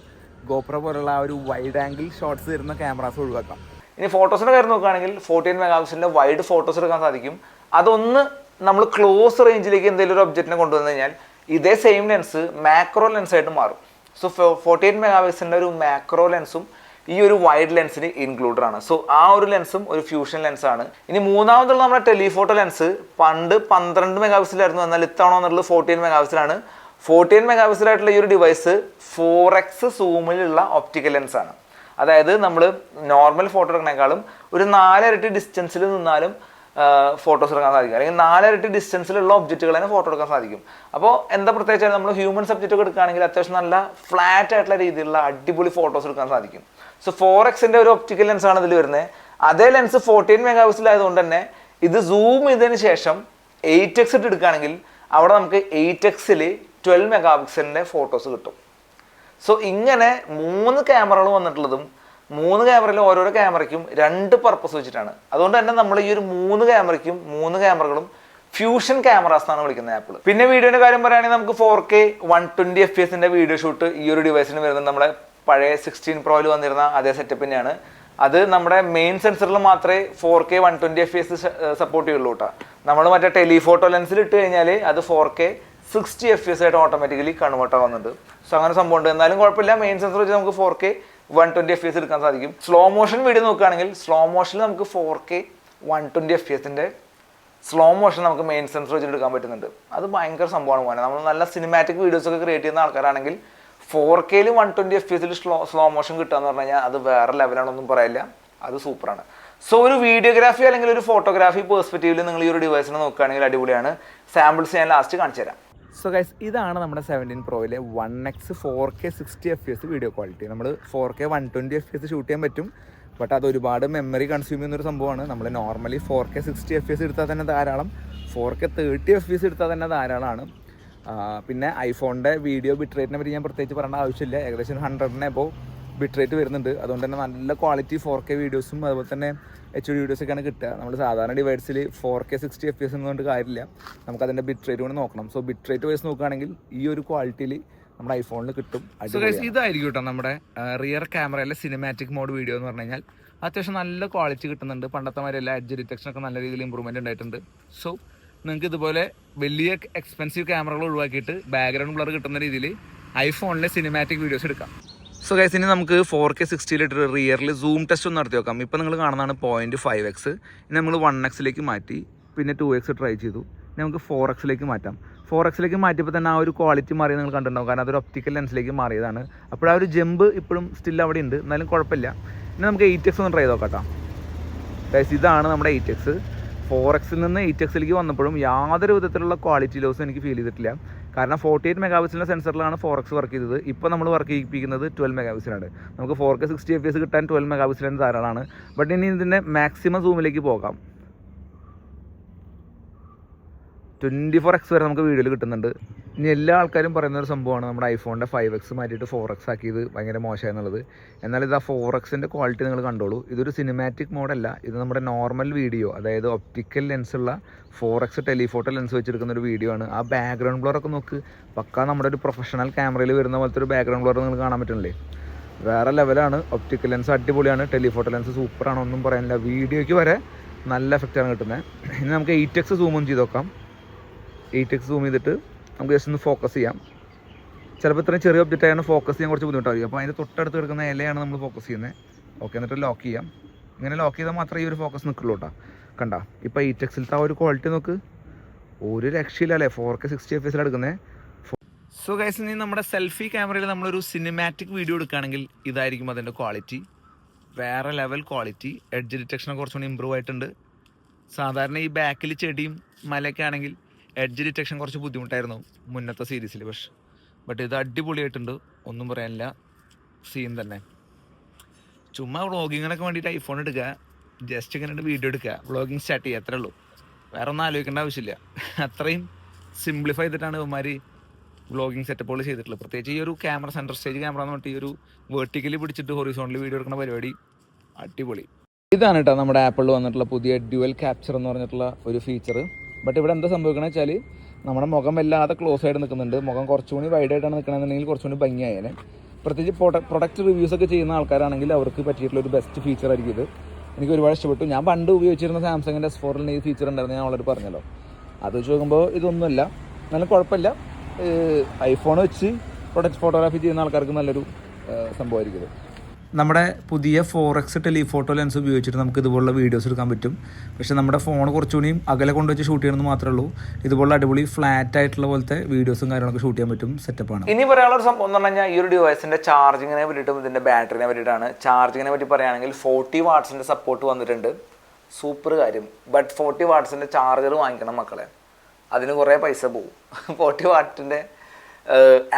ഗോപ്രോ പോലുള്ള ആ ഒരു വൈഡ് ആംഗിൾ ഷോട്ട്സ് വരുന്ന ക്യാമറാസ് ഒഴിവാക്കാം. ഇനി ഫോട്ടോസിന്റെ കാര്യം നോക്കുകയാണെങ്കിൽ ഫോർട്ടീൻ മെഗാ പിക്സലിന്റെ വൈഡ് ഫോട്ടോസ് എടുക്കാൻ സാധിക്കും. അതൊന്ന് നമ്മൾ ക്ലോസ് റേഞ്ചിലേക്ക് എന്തെങ്കിലും ഒരു ഒബ്ജക്റ്റിനെ കൊണ്ടുവന്നു കഴിഞ്ഞാൽ ഇതേ സെയിം ലെൻസ് മാക്രോ ലെൻസ് ആയിട്ട് മാറും. So forty eight megapixel ഒരു മാക്രോ ലെൻസും ഈ ഒരു വൈഡ് ലെൻസിന് ഇൻക്ലൂഡഡ് ആണ്. സോ ആ ഒരു ലെൻസും ഒരു ഫ്യൂഷൻ ലെൻസ് ആണ്. ഇനി മൂന്നാമതുള്ള നമ്മുടെ ടെലിഫോട്ടോ ലെൻസ് പണ്ട് പന്ത്രണ്ട് മെഗാ പിക്സലായിരുന്നു എന്നാൽ ഇത്തവണ ഫോർട്ടി എയ്റ്റ് മെഗാ പിക്സലാണ് ഫോർട്ടി എയ്റ്റ് മെഗാ പിക്സലായിട്ടുള്ള ഈ ഒരു ഡിവൈസ് ഫോർ എക്സ് സൂമിലുള്ള ഒപ്റ്റിക്കൽ ലെൻസ് ആണ്. അതായത് നമ്മൾ നോർമൽ ഫോട്ടോ എടുക്കണേക്കാളും ഒരു നാലരട്ടി ഡിസ്റ്റൻസിൽ നിന്നാലും ഫോട്ടോസ് എടുക്കാൻ സാധിക്കും. അല്ലെങ്കിൽ നാലരട്ടി ഡിസ്റ്റൻസിലുള്ള ഒബ്ജക്റ്റുകൾ തന്നെ ഫോട്ടോ എടുക്കാൻ സാധിക്കും. അപ്പോൾ എന്താ പ്രത്യേകിച്ച് നമ്മൾ ഹ്യൂമൻ സബ്ജക്റ്റ് ഒക്കെ എടുക്കുകയാണെങ്കിൽ അത്യാവശ്യം നല്ല ഫ്ലാറ്റ് ആയിട്ടുള്ള രീതിയിലുള്ള അടിപൊളി ഫോട്ടോസ് എടുക്കാൻ സാധിക്കും. സോ ഫോർ എക്സിന്റെ ഒരു ഒപ്റ്റിക്കൽ ലെൻസ് ആണ് ഇതിൽ വരുന്നത് അതേ ലെൻസ് ഫോർട്ടീൻ മെഗാ പിക്സലായതുകൊണ്ട് തന്നെ ഇത് സൂം ചെയ്തതിന് ശേഷം എയ്റ്റ് എക്സ് ഇട്ട് എടുക്കുകയാണെങ്കിൽ അവിടെ നമുക്ക് എയ്റ്റ് എക്സിൽ ട്വൽവ് മെഗാ പിക്സലിന്റെ ഫോട്ടോസ് കിട്ടും. സോ ഇങ്ങനെ മൂന്ന് ക്യാമറകൾ വന്നിട്ടുള്ളതും മൂന്ന് ക്യാമറയിലും ഓരോരോ ക്യാമറയ്ക്കും രണ്ട് പർപ്പസ് വെച്ചിട്ടാണ്. അതുകൊണ്ട് തന്നെ നമ്മൾ ഈ ഒരു മൂന്ന് ക്യാമറയ്ക്കും മൂന്ന് ക്യാമറകളും ഫ്യൂഷൻ ക്യാമറാസ് എന്നാണ് വിളിക്കുന്നത് ആപ്പിൾ പിന്നെ വീഡിയോയുടെ കാര്യം പറയുകയാണെങ്കിൽ നമുക്ക് four K one twenty F എസിന്റെ വീഡിയോ ഷൂട്ട് ഈ ഒരു ഡിവൈസിന് വരുന്നത് നമ്മുടെ പഴയ സിക്സ്റ്റീൻ പ്രോയിൽ വന്നിരുന്ന അതേ സെറ്റപ്പ് തന്നെയാണ് അത് നമ്മുടെ മെയിൻ സെൻസറിൽ മാത്രമേ four K one twenty F S support ചെയ്യുള്ളൂ കേട്ടോ നമ്മൾ മറ്റേ ടെലിഫോട്ടോ ലെൻസിൽ ഇട്ട് കഴിഞ്ഞാൽ അത് four K sixty F S ആയിട്ട് ഓട്ടോമാറ്റിക്കലി കൺവേർട്ട് ആവുന്നുണ്ട്. സോ അങ്ങനെ സംഭവം ഉണ്ട്. എന്നാലും കുഴപ്പമില്ല. മെയിൻ സെൻസർ വെച്ച് നമുക്ക് four K one twenty F S എടുക്കാൻ സാധിക്കും. സ്ലോ മോഷൻ വീഡിയോ നോക്കുകയാണെങ്കിൽ സ്ലോ മോഷനിൽ നമുക്ക് four K one twenty F എസിന്റെ സ്ലോ മോഷൻ നമുക്ക് മെയിൻ സെൻസർ വെച്ചിട്ട് എടുക്കാൻ പറ്റുന്നുണ്ട്. അത് ഭയങ്കര സംഭവമാണ് പോകാൻ നമ്മൾ നല്ല സിനിമാറ്റിക് വീഡിയോസ് ഒക്കെ ക്രിയേറ്റ് ചെയ്യുന്ന ആൾക്കാരാണെങ്കിൽ ഫോർ കെയിൽ വൺ ട്വന്റി എഫ് എസിൽ സ്ലോ സ്ലോ മോഷൻ കിട്ടുക എന്ന് പറഞ്ഞു കഴിഞ്ഞാൽ അത് വേറെ ലെവലാണൊന്നും പറയില്ല. അത് സൂപ്പറാണ് സോ ഒരു വീഡിയോഗ്രാഫി അല്ലെങ്കിൽ ഒരു ഫോട്ടോഗ്രാഫി പെർസ്പെക്റ്റീവിൽ നിങ്ങൾ ഈ ഒരു ഡിവൈസിനെ നോക്കുകയാണെങ്കിൽ അടിപൊളിയാണ്. സാമ്പിൾസ് ഞാൻ ലാസ്റ്റ് കാണിച്ചു തരാം സോ ഗൈസ് ഇതാണ് നമ്മുടെ seventeen പ്രോയിലെ one X four K sixty F S video quality നമ്മൾ four K one twenty F S shoot ചെയ്യാൻ പറ്റും. ബട്ട് അത് ഒരുപാട് മെമ്മറി കൺസ്യൂം ചെയ്യുന്ന ഒരു സംഭവമാണ് നമ്മൾ normally four K sixty F S എടുത്താൽ തന്നെ ധാരാളം. Four K thirty F S എടുത്താൽ തന്നെ ധാരാളമാണ്. പിന്നെ ഐഫോണിന്റെ വീഡിയോ ബിറ്റ് റേറ്റിനെ പറ്റി ഞാൻ പ്രത്യേകിച്ച് പറയേണ്ട ആവശ്യമില്ല. ഏകദേശം ഹൺഡ്രഡിനെ അപ്പോൾ ബിട്രേറ്റ് വരുന്നുണ്ട്. അതുകൊണ്ട് തന്നെ നല്ല ക്വാളിറ്റി ഫോർ കെ വീഡിയോസും അതുപോലെ തന്നെ എച്ച് ഡി വീഡിയോസൊക്കെയാണ് കിട്ടുക. നമ്മൾ സാധാരണ ഡിവൈഡ്സിൽ four K sixty F S എന്നുകൊണ്ട് കാര്യമില്ല നമുക്ക് അതിന്റെ ബിറ്റ് റേറ്റ് കൂടി നോക്കണം. സോ ബിറ്റ് റേറ്റ് വൈസ് നോക്കുകയാണെങ്കിൽ ഈ ഒരു ക്വാളിറ്റിയിൽ നമ്മുടെ ഐഫോണിൽ കിട്ടും. ഇതായിരിക്കും കേട്ടോ നമ്മുടെ റിയർ ക്യാമറയിലെ സിനിമാറ്റിക് മോഡ് വീഡിയോ എന്ന് പറഞ്ഞു കഴിഞ്ഞാൽ. അത്യാവശ്യം നല്ല ക്വാളിറ്റി കിട്ടുന്നുണ്ട്. പണ്ടത്തെ മാതിരി എല്ലാ എഡ്ജ് ഡിറ്റക്ഷൻ ഒക്കെ നല്ല രീതിയിൽ ഇമ്പ്രൂവ്മെന്റ് ഉണ്ടായിട്ടുണ്ട്. സോ നിങ്ങൾക്ക് ഇതുപോലെ വലിയ എക്സ്പെൻസീവ് ക്യാമറകൾ ഒഴിവാക്കിയിട്ട് ബാക്ക്ഗ്രൗണ്ട് ബ്ലർ കിട്ടുന്ന രീതിയിൽ ഐഫോണിലെ സിനിമാറ്റിക് വീഡിയോസ് എടുക്കാം. സോ ഗൈസ് ഇനി നമുക്ക് ഫോർ കെ സിക്സ്റ്റിയിലിട്ട് റിയറിൽ സൂം ടെസ്റ്റ് ഒന്ന് നടത്തി നോക്കാം. ഇപ്പോൾ നിങ്ങൾ കാണുന്നതാണ് പോയിന്റ് ഫൈവ് എക്സ് ഇനി നമ്മൾ വൺ എക്സിലേക്ക് മാറ്റി പിന്നെ ടു എക്സ് ട്രൈ ചെയ്തു. നമുക്ക് ഫോർ എക്സിലേക്ക് മാറ്റാം. ഫോർ എക്സിലേക്ക് മാറ്റിയപ്പോൾ തന്നെ ആ ഒരു ക്വാളിറ്റി മാറി നിങ്ങൾ കണ്ടിട്ടുണ്ടാവും. കാരണം അതൊരു ഒപ്റ്റിക്കൽ ലെൻസിലേക്ക് മാറിയതാണ്. അപ്പോൾ ആ ഒരു ജമ്പ് ഇപ്പോഴും സ്റ്റിൽ അവിടെ ഉണ്ട്. എന്നാലും കുഴപ്പമില്ല. ഇനി നമുക്ക് എയ്റ്റ് എക്സ് ഒന്ന് ട്രൈ നോക്കാം ഗൈസ് ഇതാണ് നമ്മുടെ എയ്റ്റ് എക്സ് ഫോർ എക്സിൽ നിന്ന് എയ്റ്റ് എക്സിലേക്ക് വന്നപ്പോഴും യാതൊരു വിധത്തിലുള്ള ക്വാളിറ്റി ലോസും എനിക്ക് ഫീൽ ചെയ്തിട്ടില്ല. കാരണം ഫോർട്ടി എയ്റ്റ് മെഗാപിക്സലിന്റെ സെൻസറിലാണ് ഫോർ എക്സ് വർക്ക് ചെയ്തത്. ഇപ്പോൾ നമ്മൾ വർക്ക് ചെയ്യിപ്പിക്കുന്നത് ട്വൽവ് മെഗാപിക്സലാണ് നമുക്ക് four K sixty F S കിട്ടാൻ ട്വൽവ് മെഗാപിക്സലിന് ധാരാളമാണ്. ബട്ട് ഇനി ഇതിന്റെ മാക്സിമം സൂമിലേക്ക് പോകാം. ട്വന്റി ഫോർ എക്സ് വരെ നമുക്ക് വീഡിയോയിൽ കിട്ടുന്നുണ്ട്. ഇനി എല്ലാ ആൾക്കാരും പറയുന്ന ഒരു സംഭവമാണ് നമ്മുടെ ഐഫോണിന്റെ ഫൈവ് എക്സ് മാറ്റിയിട്ട് ഫോർ എക്സ് ആക്കിയത് ഭയങ്കര മോശമായെന്നുള്ളത്. എന്നാൽ ഇത് ആ ഫോർ എക്സിന്റെ ക്വാളിറ്റി നിങ്ങൾ കണ്ടോളൂ. ഇതൊരു സിനിമാറ്റിക് മോഡല്ല ഇത് നമ്മുടെ നോർമൽ വീഡിയോ അതായത് ഒപ്റ്റിക്കൽ ലെൻസുള്ള ഫോർ എക്സ് ടെലിഫോട്ടോ ലെൻസ് വെച്ചെടുക്കുന്ന ഒരു വീഡിയോ ആണ്. ആ ബാക്ക്ഗ്രൗണ്ട് ബ്ലറൊക്കെ നോക്ക്. പക്കാ നമ്മുടെ ഒരു പ്രൊഫഷണൽ ക്യാമറയിൽ വരുന്ന പോലത്തെ ഒരു ബാക്ക്ഗ്രൗണ്ട് ബ്ലർ നിങ്ങൾ കാണാൻ പറ്റുന്നില്ലേ? വേറെ ലെവലാണ് ഒപ്റ്റിക്കൽ ലെൻസ് അടിപൊളിയാണ്. ടെലിഫോട്ടോ ലെൻസ് സൂപ്പറാണ് ഒന്നും പറയാനില്ല. വീഡിയോയ്ക്ക് വരെ നല്ല എഫക്റ്റാണ് കിട്ടുന്നത്. ഇനി നമുക്ക് എയ്റ്റ് എക്സ് സൂം ചെയ്ത് നോക്കാം. എയ്റ്റ് എക്സ് സൂം ചെയ്തിട്ട് നമുക്ക് ജസ്റ്റ് ഒന്ന് ഫോക്കസ് ചെയ്യാം. ചിലപ്പോൾ ഇത്രയും ചെറിയ ഒബ്ജക്റ്റ് ആയതുകൊണ്ട് ഫോക്കസ് ചെയ്യാൻ കുറച്ച് ബുദ്ധിമുട്ടായിരിക്കും. അപ്പോൾ അതിന്റെ തൊട്ടടുത്ത് കിടക്കുന്ന ഇലയാണ് നമ്മൾ ഫോക്കസ് ചെയ്യുന്നത്. ഓക്കെ എന്നിട്ട് ലോക്ക് ചെയ്യാം. ഇങ്ങനെ ലോക്ക് ചെയ്താൽ മാത്രമേ ഈ ഒരു ഫോക്കസ് നിൽക്കുള്ളൂ കേട്ടോ. കണ്ട? ഇപ്പോൾ എയ്റ്റ് എക്സിലത്തെ ആ ഒരു ക്വാളിറ്റി നോക്ക്. ഒരു രക്ഷയില്ല അല്ലേ ഫോർ കെ സിക്സ്റ്റി എഫ് എസിൽ എടുക്കുന്നത് സോ ഗൈസ് ഇനി നമ്മുടെ സെൽഫി ക്യാമറയിൽ നമ്മളൊരു സിനിമാറ്റിക് വീഡിയോ എടുക്കുകയാണെങ്കിൽ ഇതായിരിക്കും അതിന്റെ ക്വാളിറ്റി വേറെ ലെവൽ ക്വാളിറ്റി എഡ്ജ് ഡിറ്റക്ഷനെ കുറച്ചുകൂടി ഇമ്പ്രൂവ് ആയിട്ടുണ്ട്. സാധാരണ ഈ ബാക്കിൽ ചെടിയും മലയൊക്കെ ആണെങ്കിൽ എഡ്ജ് ഡിറ്റക്ഷൻ കുറച്ച് ബുദ്ധിമുട്ടായിരുന്നു മുന്നത്തെ സീരീസിൽ പക്ഷെ. ബട്ട് ഇത് അടിപൊളിയായിട്ടുണ്ട്. ഒന്നും പറയാനില്ല. സീൻ തന്നെ. ചുമ്മാ വ്ളോഗിങ്ങിനൊക്കെ വേണ്ടിയിട്ട് ഐഫോൺ എടുക്കുക. ജസ്റ്റ് ഇങ്ങനെ വീഡിയോ എടുക്കുക. വ്ളോഗിങ് സ്റ്റാർട്ട് ചെയ്യുക. അത്രേ ഉള്ളൂ. വേറെ ഒന്നും ആലോചിക്കേണ്ട ആവശ്യമില്ല. അത്രയും സിംപ്ലിഫൈ ചെയ്തിട്ടാണ് ഇവന്മാർ വ്ളോഗിങ് സെറ്റപ്പുകൾ ചെയ്തിട്ടുള്ളത്. പ്രത്യേകിച്ച് ഈ ഒരു ക്യാമറ സെന്റർ സ്റ്റേജ് ക്യാമറ എന്ന് പറഞ്ഞിട്ട് ഈ ഒരു വെർട്ടിക്കലി പിടിച്ചിട്ട് ഹൊറിസോണിൽ വീഡിയോ എടുക്കുന്ന പരിപാടി അടിപൊളി. ഇതാണ് കേട്ടോ നമ്മുടെ ആപ്പിളിൽ വന്നിട്ടുള്ള പുതിയ ഡ്യുവൽ ക്യാപ്ചർ എന്ന് പറഞ്ഞിട്ടുള്ള ഒരു ഫീച്ചർ ബട്ട് ഇവിടെ എന്താ സംഭവിക്കണമെന്ന് വെച്ചാൽ നമ്മുടെ മുഖം വല്ലാതെ ക്ലോസ് ആയിട്ട് നിൽക്കുന്നുണ്ട്. മുഖം കുറച്ചുകൂടി വൈഡ് ആയിട്ടാണ് നിൽക്കണമെന്നുണ്ടെങ്കിൽ കുറച്ചുകൂടി ഭംഗിയായേനെ. പ്രത്യേകിച്ച് പ്രൊഡക്റ്റ് റിവ്യൂസ് ഒക്കെ ചെയ്യുന്ന ആൾക്കാരാണെങ്കിൽ അവർക്ക് പറ്റിയിട്ടുള്ള ഒരു ബെസ്റ്റ് ഫീച്ചർ ആയിരിക്കും ഇത്. എനിക്ക് ഒരുപാട് ഇഷ്ടപ്പെട്ടു. ഞാൻ പണ്ട് ഉപയോഗിച്ചിരുന്ന സാംസങ്ങിന്റെ എസ് ഫോറിൽ ഈ ഫീച്ചർ ഉണ്ടായിരുന്നു. ഞാൻ ഓൾറെഡി പറഞ്ഞല്ലോ. അത് വെച്ച് നോക്കുമ്പോൾ ഇതൊന്നുമല്ല. നല്ല കുഴപ്പമില്ല. ഐഫോൺ വെച്ച് പ്രൊഡക്റ്റ് ഫോട്ടോഗ്രാഫി ചെയ്യുന്ന ആൾക്കാർക്ക് നല്ലൊരു സംഭവമായിരിക്കും നമ്മുടെ പുതിയ ഫോർ എക്സ് ടെലിഫോട്ടോ ലെൻസ് ഉപയോഗിച്ചിട്ട് നമുക്ക് ഇതുപോലുള്ള വീഡിയോസ് എടുക്കാൻ പറ്റും. പക്ഷേ നമ്മുടെ ഫോൺ കുറച്ചുകൂടിയും അകലെ കൊണ്ടുവച്ച് ഷൂട്ട് ചെയ്യണമെന്ന് മാത്രമേ ഉള്ളൂ. ഇതുപോലുള്ള അടിപൊളി ഫ്ലാറ്റ് ആയിട്ടുള്ള പോലത്തെ വീഡിയോസും കാര്യങ്ങളൊക്കെ ഷൂട്ട് ചെയ്യാൻ പറ്റും സെറ്റപ്പാണ് ഇനി പറയാനുള്ള സംഭവം എന്ന് പറഞ്ഞാൽ ഈ ഒരു ഡിവൈസിന്റെ ചാർജിങ്ങിനെ പറ്റിയിട്ടും ഇതിന്റെ ബാറ്ററിനെ പറ്റിയിട്ടാണ് ചാർജിങ്ങിനെ പറ്റി പറയുകയാണെങ്കിൽ ഫോർട്ടി വാട്ട്സിന്റെ സപ്പോർട്ട് വന്നിട്ടുണ്ട്. സൂപ്പർ കാര്യം. ബട്ട് ഫോർട്ടി വാട്ട്സിന്റെ ചാർജർ വാങ്ങിക്കണം മക്കളെ. അതിന് കുറേ പൈസ പോകും ഫോർട്ടി വാട്ടിന്റെ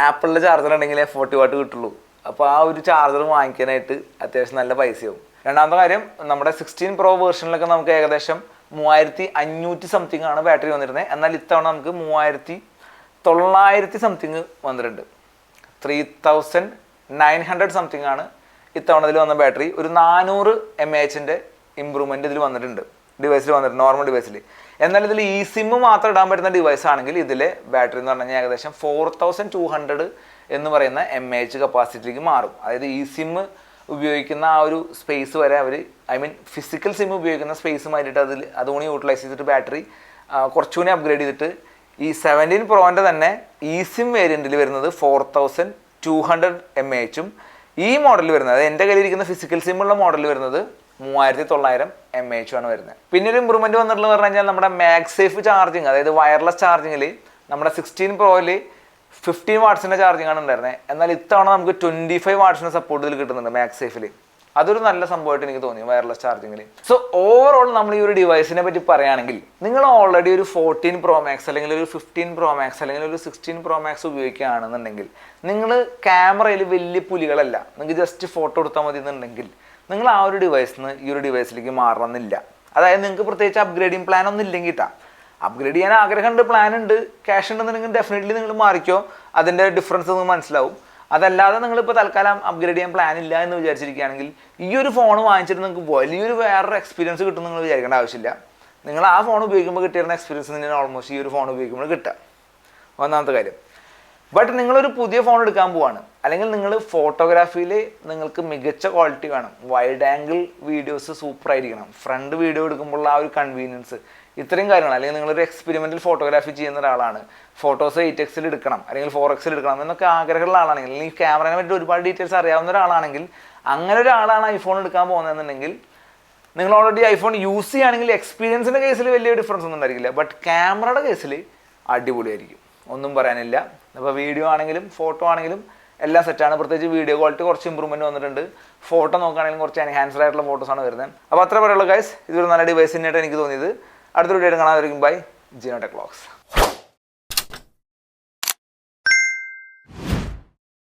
ആപ്പിളിന്റെ ചാർജർ ഉണ്ടെങ്കിലേ ഫോർട്ടി വാട്ട് കിട്ടുള്ളൂ. അപ്പോൾ ആ ഒരു ചാർജർ വാങ്ങിക്കാനായിട്ട് അത്യാവശ്യം നല്ല പൈസയാവും. രണ്ടാമത്തെ കാര്യം നമ്മുടെ സിക്സ്റ്റീൻ പ്രോ വേർഷനിലൊക്കെ നമുക്ക് ഏകദേശം മൂവായിരത്തി അഞ്ഞൂറ്റി സംതിങ് ആണ് ബാറ്ററി വന്നിരുന്നത് എന്നാൽ ഇത്തവണ നമുക്ക് മൂവായിരത്തി തൊള്ളായിരത്തി സംതിങ് വന്നിട്ടുണ്ട്. Three thousand nine hundred something ആണ് ഇത്തവണ ഇതിൽ വന്ന ബാറ്ററി ഒരു നാനൂറ് എം എച്ചിന്റെ ഇമ്പ്രൂവ്മെന്റ് ഇതിൽ വന്നിട്ടുണ്ട്. ഡിവൈസിൽ വന്നിട്ടുണ്ട് നോർമൽ ഡിവൈസിൽ എന്നാൽ ഇതിൽ ഈ സിമ്മ് മാത്രം ഇടാൻ പറ്റുന്ന ഡിവൈസ് ആണെങ്കിൽ ഇതിലെ ബാറ്ററി എന്ന് പറഞ്ഞു കഴിഞ്ഞാൽ ഏകദേശം ഫോർ തൗസൻഡ് ടു ഹൺഡ്രഡ് എന്ന് പറയുന്ന എം എ എച്ച് കപ്പാസിറ്റിയിലേക്ക് മാറും. അതായത് ഈ സിം ഉപയോഗിക്കുന്ന ആ ഒരു സ്പേസ് വരെ അവർ ഐ മീൻ ഫിസിക്കൽ സിം ഉപയോഗിക്കുന്ന സ്പേസ് മാറ്റിയിട്ട് അതിൽ അതുകൊണ്ട് യൂട്ടിലൈസ് ചെയ്തിട്ട് ബാറ്ററി കുറച്ചുകൂടി അപ്ഗ്രേഡ് ചെയ്തിട്ട് ഈ സെവന്റീൻ പ്രോന്റെ തന്നെ ഈ സിം വേരിയന്റിൽ വരുന്നത് four thousand two hundred M A എച്ചും ഈ മോഡൽ വരുന്നത് എന്റെ കയ്യിലിരിക്കുന്ന ഫിസിക്കൽ സിം ഉള്ള മോഡൽ വരുന്നത് മൂവായിരത്തി തൊള്ളായിരം എം എ എച്ചുമാണ് വരുന്നത്. പിന്നെ ഒരു ഇമ്പ്രൂവ്മെന്റ് വന്നിട്ടുള്ളത് പറഞ്ഞു കഴിഞ്ഞാൽ നമ്മുടെ മാക്സ് സേഫ് ചാർജിങ് അതായത് വയർലെസ് ചാർജിങ്ങിൽ നമ്മുടെ സിക്സ്റ്റീൻ പ്രോയിൽ ഫിഫ്റ്റീൻ വാട്ട്സിന്റെ ചാർജിങ് ആണ് ഉണ്ടായിരുന്നത് എന്നാൽ ഇത്തവണ നമുക്ക് ട്വന്റി ഫൈവ് വാട്ട്സിന്റെ സപ്പോർട്ട് ഇതിൽ കിട്ടുന്നുണ്ട് മാക്സ് സേഫിൽ അതൊരു നല്ല സംഭവമായിട്ട് എനിക്ക് തോന്നി വയർലെസ് ചാർജിങ്ങിൽ സോ ഓവറോൾ നമ്മൾ ഈ ഒരു ഡിവൈസിനെ പറ്റി പറയുകയാണെങ്കിൽ നിങ്ങൾ ഓൾറെഡി ഒരു ഫോർട്ടീൻ പ്രോ മാക്സ് അല്ലെങ്കിൽ ഒരു ഫിഫ്റ്റീൻ പ്രോ മാക്സ് അല്ലെങ്കിൽ ഒരു സിക്സ്റ്റീൻ പ്രോ മാക്സ് ഉപയോഗിക്കുകയാണെന്നുണ്ടെങ്കിൽ നിങ്ങൾ ക്യാമറയിൽ വലിയ പുലികളല്ല. നിങ്ങൾക്ക് ജസ്റ്റ് ഫോട്ടോ എടുത്താൽ മതി എന്നുണ്ടെങ്കിൽ നിങ്ങൾ ആ ഒരു ഡിവൈസിൽ നിന്ന് ഈ ഒരു ഡിവൈസിലേക്ക് മാറണമെന്നില്ല. അതായത് നിങ്ങൾക്ക് പ്രത്യേകിച്ച് അപ്ഗ്രേഡിംഗ് പ്ലാൻ ഒന്നും ഇല്ലെങ്കിൽ. അപ്ഗ്രേഡ് ചെയ്യാൻ ആഗ്രഹമുണ്ട് പ്ലാൻ ഉണ്ട്. ക്യാഷ് ഉണ്ടെന്നുണ്ടെങ്കിൽ ഡെഫിനറ്റ്ലി നിങ്ങൾ മാറിക്കോ. അതിന്റെ ഡിഫറൻസ് നിങ്ങൾക്ക് മനസ്സിലാവും. അതല്ലാതെ നിങ്ങളിപ്പോൾ തൽക്കാലം അപ്ഗ്രേഡ് ചെയ്യാൻ പ്ലാൻ ഇല്ല എന്ന് വിചാരിച്ചിരിക്കുകയാണെങ്കിൽ ഈ ഒരു ഫോൺ വാങ്ങിച്ചിട്ട് നിങ്ങൾക്ക് വലിയൊരു വേറൊരു എക്സ്പീരിയൻസ് കിട്ടും നിങ്ങൾ വിചാരിക്കേണ്ട ആവശ്യമില്ല. നിങ്ങൾ ആ ഫോൺ ഉപയോഗിക്കുമ്പോൾ കിട്ടിയിരുന്ന എക്സ്പീരിയൻസ് തന്നെയാണ് ഓൾമോസ്റ്റ് ഈ ഒരു ഫോൺ ഉപയോഗിക്കുമ്പോൾ കിട്ടുക. ഒന്നാമത്തെ കാര്യം. ബട്ട് നിങ്ങളൊരു പുതിയ ഫോൺ എടുക്കാൻ പോവാണ്. അല്ലെങ്കിൽ നിങ്ങൾ ഫോട്ടോഗ്രാഫിയിൽ നിങ്ങൾക്ക് മികച്ച ക്വാളിറ്റി വേണം. വൈഡ് ആംഗിൾ വീഡിയോസ് സൂപ്പർ ആയിരിക്കണം. ഫ്രണ്ട് വീഡിയോ എടുക്കുമ്പോൾ ആ ഒരു കൺവീനിയൻസ് ഇത്രയും കാര്യങ്ങൾ അല്ലെങ്കിൽ നിങ്ങളൊരു എക്സ്പെരിമെന്റൽ ഫോട്ടോഗ്രാഫി ചെയ്യുന്ന ഒരാളാണ് ഫോട്ടോസ് എയ്റ്റ് എക്സിൽ എടുക്കണം അല്ലെങ്കിൽ ഫോർ എക്സിൽ എടുക്കണം എന്നൊക്കെ ആഗ്രഹമുള്ള ആളാണെങ്കിൽ അല്ലെങ്കിൽ ക്യാമറയെ പറ്റി ഒരുപാട് ഡീറ്റെയിൽസ് അറിയാവുന്ന ഒരാളാണെങ്കിൽ അങ്ങനെ ഒരാളാണ് ഐഫോൺ എടുക്കാൻ പോകുന്നതെന്നുണ്ടെങ്കിൽ നിങ്ങൾ ഓൾറെഡി ഐഫോൺ യൂസ് ചെയ്യുകയാണെങ്കിൽ എക്സ്പീരിയൻസിന്റെ കേസിൽ വലിയ ഡിഫറൻസ് ഒന്നും ഉണ്ടായിരിക്കില്ല. ബട്ട് ക്യാമറയുടെ കേസിൽ അടിപൊളിയായിരിക്കും. ഒന്നും പറയാനില്ല. അപ്പോൾ വീഡിയോ ആണെങ്കിലും ഫോട്ടോ ആണെങ്കിലും എല്ലാം സെറ്റാണ് പ്രത്യേകിച്ച് വീഡിയോ ക്വാളിറ്റി കുറച്ച് ഇമ്പ്രൂവ്മെന്റ് വന്നിട്ടുണ്ട്. ഫോട്ടോ നോക്കുകയാണെങ്കിലും കുറച്ച് എൻഹാൻസ്ഡ് ആയിട്ടുള്ള ഫോട്ടോസാണ് വരുന്നത്. അപ്പോൾ അത്ര പറയുള്ളൂ ഗൈസ് ഇതൊരു നല്ല ഡിവൈസ് തന്നെയായിട്ട് എനിക്ക് തോന്നിയത്. അടുത്തൊരു വീഡിയോ കാണാതിരിക്കും. ബൈ ജിനോ ടെക്ലോക്സ്